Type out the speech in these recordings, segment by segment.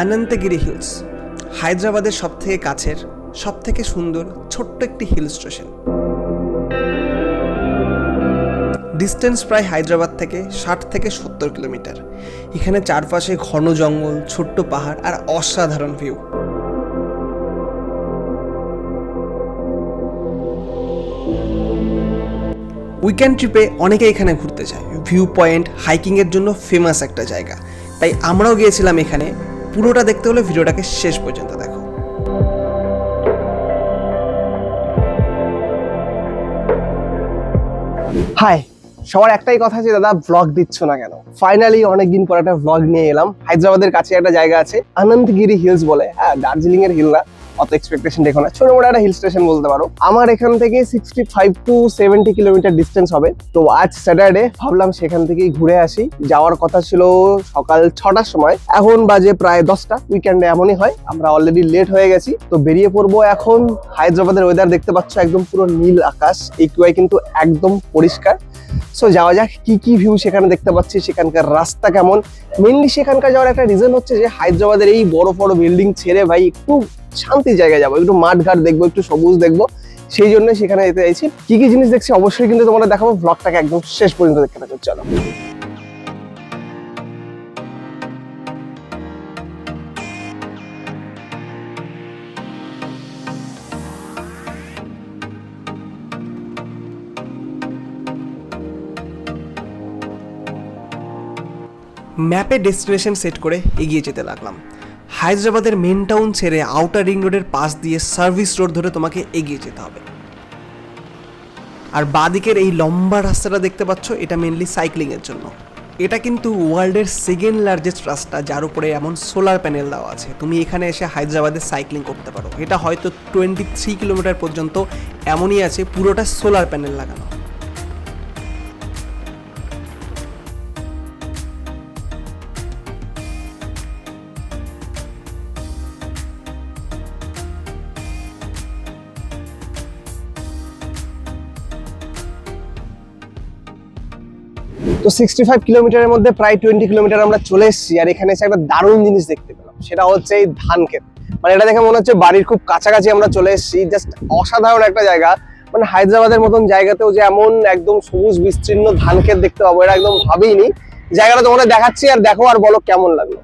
Ananthagiri hills, হায়দ্রাবাদের সব থেকে কাছের সব থেকে সুন্দর, ছোট্ট একটি হিল স্টেশন। ডিস্টেন্স প্রায় হায়দ্রাবাদ থেকে ষাট থেকে সত্তর কিলোমিটার। এখানে চারপাশে ঘন জঙ্গল, ছোট্ট পাহাড় আর অসাধারণ ভিউ। উইকেন্ড ট্রিপে অনেকে এখানে ঘুরতে যায়। ভিউ পয়েন্ট, হাইকিংয়ের জন্য ফেমাস একটা জায়গা। তাই আমরাও গিয়েছিলাম এখানে। পুরোটা দেখতে হলে ভিডিওটাকে শেষ পর্যন্ত দেখো। হাই সবার একটাই কথা যে দাদা ব্লগ দিচ্ছ না কেন? ফাইনালি অনেকদিন পর একটা ব্লগ নিয়ে এলাম। হায়দ্রাবাদের কাছে একটা জায়গা আছে, আনন্দগিরি হিলস বলে। হ্যাঁ দার্জিলিং এর হিল না। অত এক্সপেকটেশন দেখো না। ছোট একটা হিল স্টেশন বলতে পারো। আমার এখান থেকে sixty five to seventy kilometre distance হবে। তো আজ স্যাটারডে ভাবলাম সেখান থেকেই ঘুরে আসি। যাওয়ার কথা ছিল সকাল ছটার সময়। এখন বাজে প্রায় দশটা। উইকেন্ডে এমনই হয়। আমরা অলরেডি লেট হয়ে গেছি। তো বেরিয়ে পড়ব এখন। হায়দ্রাবাদের ওয়েদার দেখতে পাচ্ছ একদম পুরো নীল আকাশ। এই কুয়ায় কিন্তু একদম পরিষ্কার। সো যাওয়া যাক, কি কি ভিউ সেখানে দেখতে পাচ্ছি। সেখানকার রাস্তা কেমন? মেনলি সেখানকার যাওয়ার একটা রিজন হচ্ছে যে হায়দ্রাবাদের এই বড় বড় বিল্ডিং ছেড়ে ভাই একটু শান্তি জায়গায় যাব, একটু মাঠ ঘাট দেখব, একটু সবুজ দেখব। সেই জন্য সেখানে যেতে চাইছি। কি কি জিনিস দেখছি অবশ্যই কিন্তু তোমরা দেখাবো। ব্লগটাকে একদম শেষ পর্যন্ত দেখতে থাকো, চলো। ম্যাপে ডেস্টিনেশন সেট করে এগিয়ে যেতে লাগলাম। হায়দ্রাবাদের মেন টাউন ছেড়ে আউটার রিং রোডের পাশ দিয়ে সার্ভিস রোড ধরে তোমাকে এগিয়ে যেতে হবে। আর বাদিকের এই লম্বা রাস্তাটা দেখতে পাচ্ছ, এটা মেনলি সাইক্লিংয়ের জন্য। এটা কিন্তু ওয়ার্ল্ডের সেকেন্ড লার্জেস্ট রাস্তা, যার উপরে এমন সোলার প্যানেল দেওয়া আছে। তুমি এখানে এসে হায়দ্রাবাদে সাইক্লিং করতে পারো। এটা হয়তো টোয়েন্টি থ্রি কিলোমিটার পর্যন্ত এমনই আছে, পুরোটা সোলার প্যানেল লাগানো। তো সিক্সটি ফাইভ কিলোমিটারের মধ্যে প্রায় টোয়েন্টি কিলোমিটার আমরা চলে এসেছি, আর এখানে এসে একটা দারুণ জিনিস দেখতে পেলাম। সেটা হচ্ছে এই ধান ক্ষেত মানে এটা দেখে মনে হচ্ছে বাড়ির খুব কাছাকাছি আমরা চলে এসেছি জাস্ট অসাধারণ একটা জায়গা। মানে হায়দ্রাবাদের মতন জায়গাতেও যে এমন একদম সবুজ, বিস্তীর্ণ ধান ক্ষেত দেখতে পাবো, এটা একদম ভাবিনি। জায়গাটা তোমাদের দেখাচ্ছি, আর দেখো আর বলো কেমন লাগল।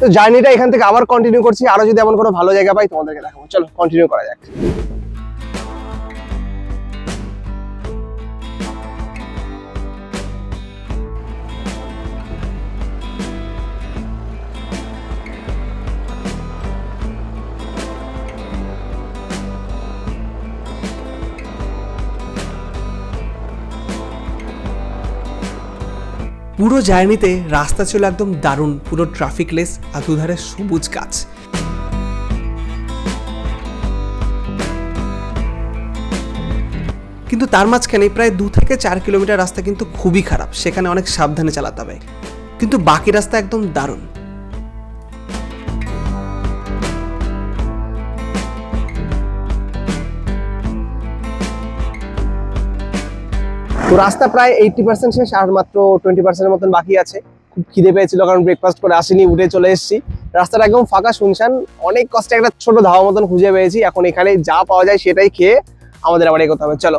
তো জার্নিটা এখান থেকে আবার কন্টিনিউ করছি। আরও যদি এমন কোনো ভালো জায়গা পাই তোমাদেরকে দেখাবো। চলো কন্টিনিউ করা যাক। পুরো জার্নিতে রাস্তা ছিল একদম দারুণ, পুরো ট্রাফিক লেস আর দুধারে সবুজ গাছ। কিন্তু তার মাঝখানে প্রায় দু থেকে চার কিলোমিটার রাস্তা কিন্তু খুবই খারাপ, সেখানে অনেক সাবধানে চালাতে হবে। কিন্তু বাকি রাস্তা একদম দারুণ। তো রাস্তা প্রায় এইটটি পার্সেন্ট শেষ, আর মাত্র টোয়েন্টি পার্সেন্টের মতন বাকি আছে। খুব খিদে পেয়েছিল, কারণ ব্রেকফাস্ট করে আসিনি, উঠে চলে এসেছি। রাস্তাটা একদম ফাঁকা, শুনশান অনেক কষ্টে একটা ছোট ধাওয়া মতন খুঁজে পেয়েছি। এখন এখানে যা পাওয়া যায় সেটাই খেয়ে আমাদের আবার এগোতে হবে। চলো।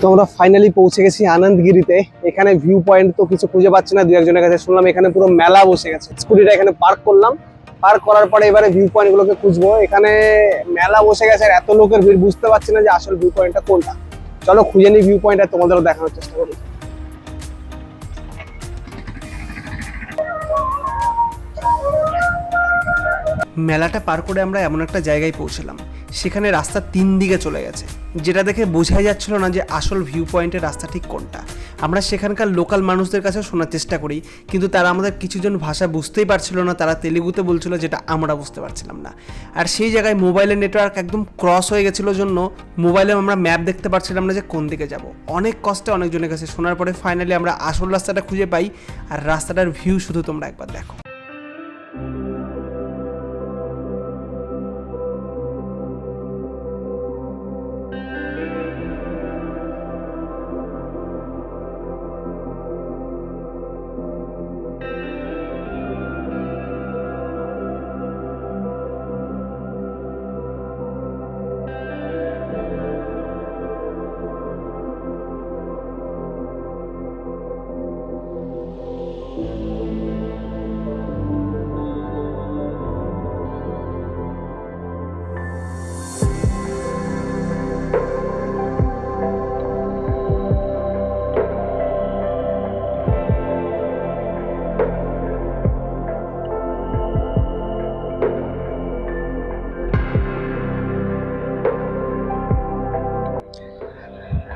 তো আমরা ফাইনালি পৌঁছে গেছি আনন্দগিরিতে। এখানে ভিউ পয়েন্ট তো কিছু খুঁজে পাচ্ছি না দু একজনের কাছে। শুনলাম এখানে পুরো মেলা বসে গেছে। স্কুটিটা এখানে পার্ক করলাম। পার্ক করার পরে এবারে ভিউ পয়েন্ট গুলোকে খুঁজবো। এখানে মেলা বসে গেছে আর এত লোকের ভিড়, বুঝতে পারছি না যে আসল ভিউ পয়েন্টটা কোনটা। চলো খুঁজে নিই ভিউ পয়েন্ট আর তোমাদেরও দেখানোর চেষ্টা করি। মেলাটা পার করে আমরা এমন একটা জায়গায় পৌঁছলাম। সেখানে রাস্তা তিন দিকে চলে গেছে। যেটা দেখে বোঝাই যাচ্ছিল না যে আসল ভিউ পয়েন্টের রাস্তা ঠিক কোনটা। আমরা সেখানকার লোকাল মানুষদের কাছে শোনার চেষ্টা করি, কিন্তু তারা আমাদের কিছুজন ভাষা বুঝতেই পারছিল না, তারা তেলেগুতে বলছিল যেটা আমরা বুঝতে পারছিলাম না। আর সেই জায়গায় মোবাইলের নেটওয়ার্ক একদম ক্রস হয়ে গেছিল জন্য মোবাইলে আমরা ম্যাপ দেখতে পারছিলাম না যে কোন দিকে যাব। অনেক কষ্টে অনেকজনের কাছে। শোনার পরে ফাইনালি আমরা আসল রাস্তাটা খুঁজে পাই, আর রাস্তাটার ভিউ শুধু তোমরা একবার দেখো।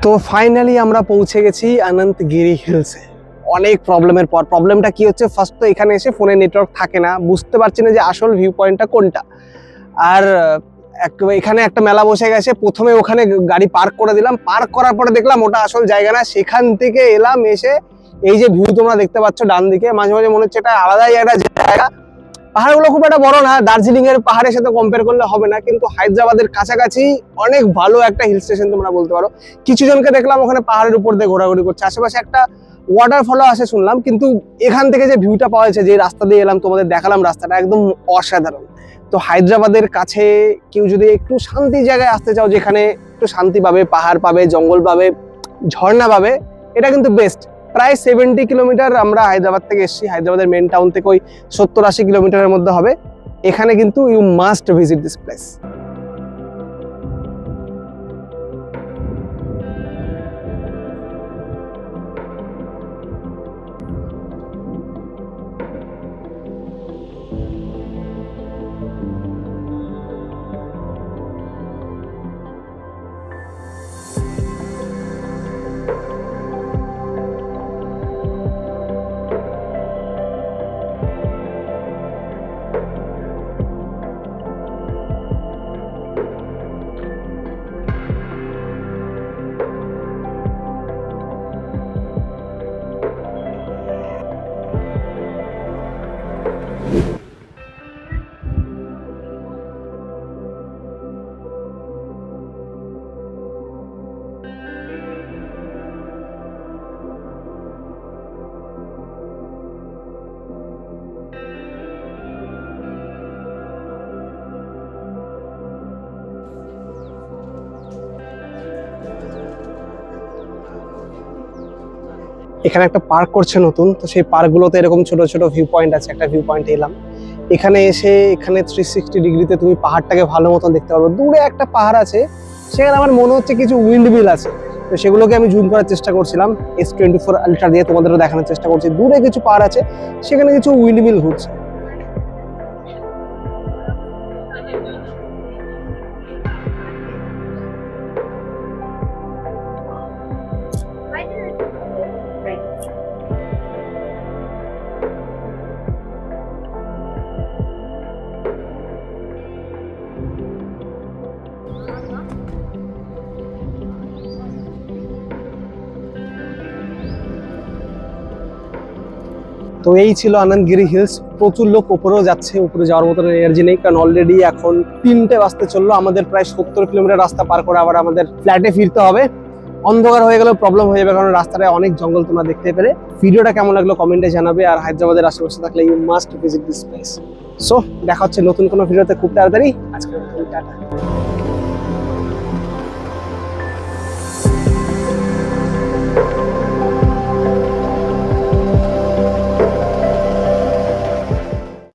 তো ফাইনালি আমরা পৌঁছে গেছি অনন্তগিরি হিলসে অনেক প্রবলেমের পর। প্রবলেমটা কি হচ্ছে? ফার্স্ট তো এখানে এসে ফোনে নেটওয়ার্ক থাকে না। বুঝতে পারছি না যে আসল ভিউ পয়েন্টটা কোনটা। আর এখানে একটা মেলা বসে গেছে। প্রথমে ওখানে গাড়ি পার্ক করে দিলাম। পার্ক করার পরে দেখলাম ওটা আসল জায়গা না। সেখান থেকে এলাম এসে এই যে ভিউ তোমরা দেখতে পাচ্ছ ডান দিকে মাঝে মাঝে মনে হচ্ছে এটা আলাদাই একটা জায়গা। পাহাড়গুলো খুব একটা বড় না দার্জিলিং এর পাহাড়ের সাথে কম্পেয়ার করলে হবে না, কিন্তু হায়দ্রাবাদের কাছাকাছি অনেক ভালো একটা হিল স্টেশন তোমরা বলতে পারো। কিছু জনকে দেখলাম ওখানে পাহাড়ের উপর দিয়ে ঘোরাঘুরি করছে। আশেপাশে একটা ওয়াটারফলও আছে শুনলাম, কিন্তু এখান থেকে যে ভিউটা পাওয়া যাচ্ছে, যে রাস্তা দিয়ে এলাম, তোমাদের দেখালাম রাস্তাটা একদম অসাধারণ। তো হায়দ্রাবাদের কাছে কেউ যদি একটু শান্তি জায়গায় আসতে চাও, যেখানে একটু শান্তি পাবে, পাহাড় পাবে, জঙ্গল পাবে, ঝর্ণা পাবে, এটা কিন্তু বেস্ট প্রায় সেভেন্টি কিলোমিটার আমরা হায়দ্রাবাদ থেকে এসেছি। হায়দ্রাবাদের মেন টাউন থেকে ওই সত্তর আশি কিলোমিটারের মধ্যে হবে। এখানে কিন্তু you must visit this place এখানে একটা পার্ক করছে নতুন, তো সেই পার্কগুলোতে এরকম ছোট ছোট ভিউ পয়েন্ট আছে, একটা ভিউ পয়েন্ট এলাম। এখানে এসে, এখানে থ্রি সিক্সটি ডিগ্রিতে তুমি পাহাড়টাকে ভালো মতন দেখতে পারবে। দূরে একটা পাহাড় আছে, সেখানে আমার মনে হচ্ছে কিছু উইন্ড মিল আছে। তো সেগুলোকে আমি জুম করার চেষ্টা করছিলাম এস টোয়েন্টি ফোর আলট্রা দিয়ে তোমাদেরও দেখানোর চেষ্টা করছি। দূরে কিছু পাহাড় আছে, সেখানে কিছু উইন্ড মিল ঘুরছে। তো এই ছিল আনন্দগিরি হিলস। প্রচুর লোক উপরেও যাচ্ছে, উপরে যাওয়ার মতন এনার্জি নেই, কারণ অলরেডি এখন তিনটে বাজতে চলল। আমাদের প্রায় সত্তর কিলোমিটার রাস্তা পার করে আবার আমাদের ফ্ল্যাটে ফিরতে হবে। অন্ধকার হয়ে গেলেও প্রবলেম হয়ে যাবে, কারণ রাস্তায় অনেক জঙ্গল তোমরা দেখতে পেরে ভিডিওটা কেমন লাগল কমেন্টে জানাবে, আর হায়দ্রাবাদের আশেপাশে থাকলে you must visit this place so দেখা হচ্ছে নতুন কোনো ভিডিওতে, খুব তাড়াতাড়ি। আজকে টাটা।